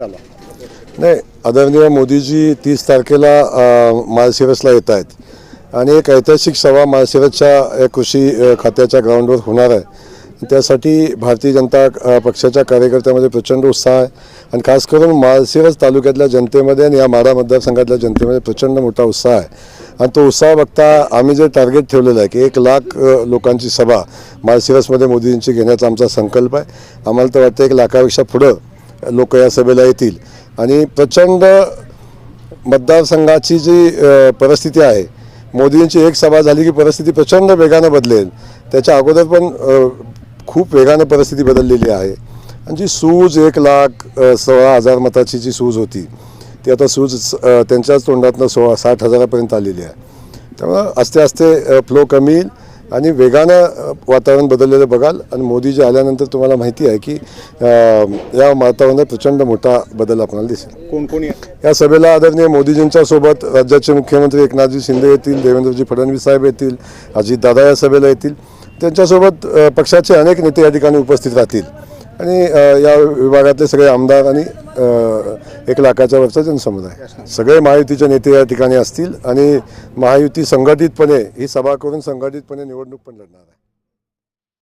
नाही आदरणीय मोदीजी तीस तारखेला माळशिरसला येत आहेत आणि एक ऐतिहासिक सभा माळशिरसच्या कृषी खात्याच्या ग्राउंडवर होणार आहे. त्यासाठी भारतीय जनता पक्षाच्या कार्यकर्त्यामध्ये प्रचंड उत्साह आहे. आणि खास करून माळशिरस तालुक्यातल्या जनतेमध्ये आणि या माडा मतदारसंघातल्या जनतेमध्ये प्रचंड मोठा उत्साह आहे. आणि तो उत्साह बघता आम्ही जे टार्गेट ठेवलेलं आहे की एक लाख लोकांची सभा माळशिरसमध्ये मोदींची घेण्याचा आमचा संकल्प आहे. आम्हाला तर वाटतं एक लाखापेक्षा पुढं लोक या सभेला येतील. आणि प्रचंड मतदारसंघाची जी परिस्थिती आहे मोदींची एक सभा झाली की परिस्थिती प्रचंड वेगानं बदलेल. त्याच्या अगोदर पण खूप वेगानं परिस्थिती बदललेली आहे. आणि जी सूज एक लाख सोळा हजार मताची जी सूज होती ती आता सूज त्यांच्याच तोंडातनं सोळा साठ हजारापर्यंत आलेली आहे. त्यामुळं आस्ते आस्ते फ्लो कमी येईल. आणि वेगानं वातावरण बदललेलं बघाल. आणि मोदीजी आल्यानंतर तुम्हाला माहिती आहे की या वातावरणात प्रचंड मोठा बदल आपल्याला दिसेल. कोण कोण या? सभेला आदरणीय मोदीजींच्या सोबत राज्याचे मुख्यमंत्री एकनाथजी शिंदे येतील देवेंद्रजी फडणवीस साहेब येतील अजितदादा या सभेला येतील. त्यांच्यासोबत पक्षाचे अनेक नेते या ठिकाणी उपस्थित राहतील. आणि या विभागातले सगळे आमदार आणि एक लाखाच्या वरचा जनसमुदाय. सगळे महायुतीचे नेते या ठिकाणी असतील आणि महायुती संघटितपणे ही सभा करून संघटितपणे निवडणूक पण लढणार आहे.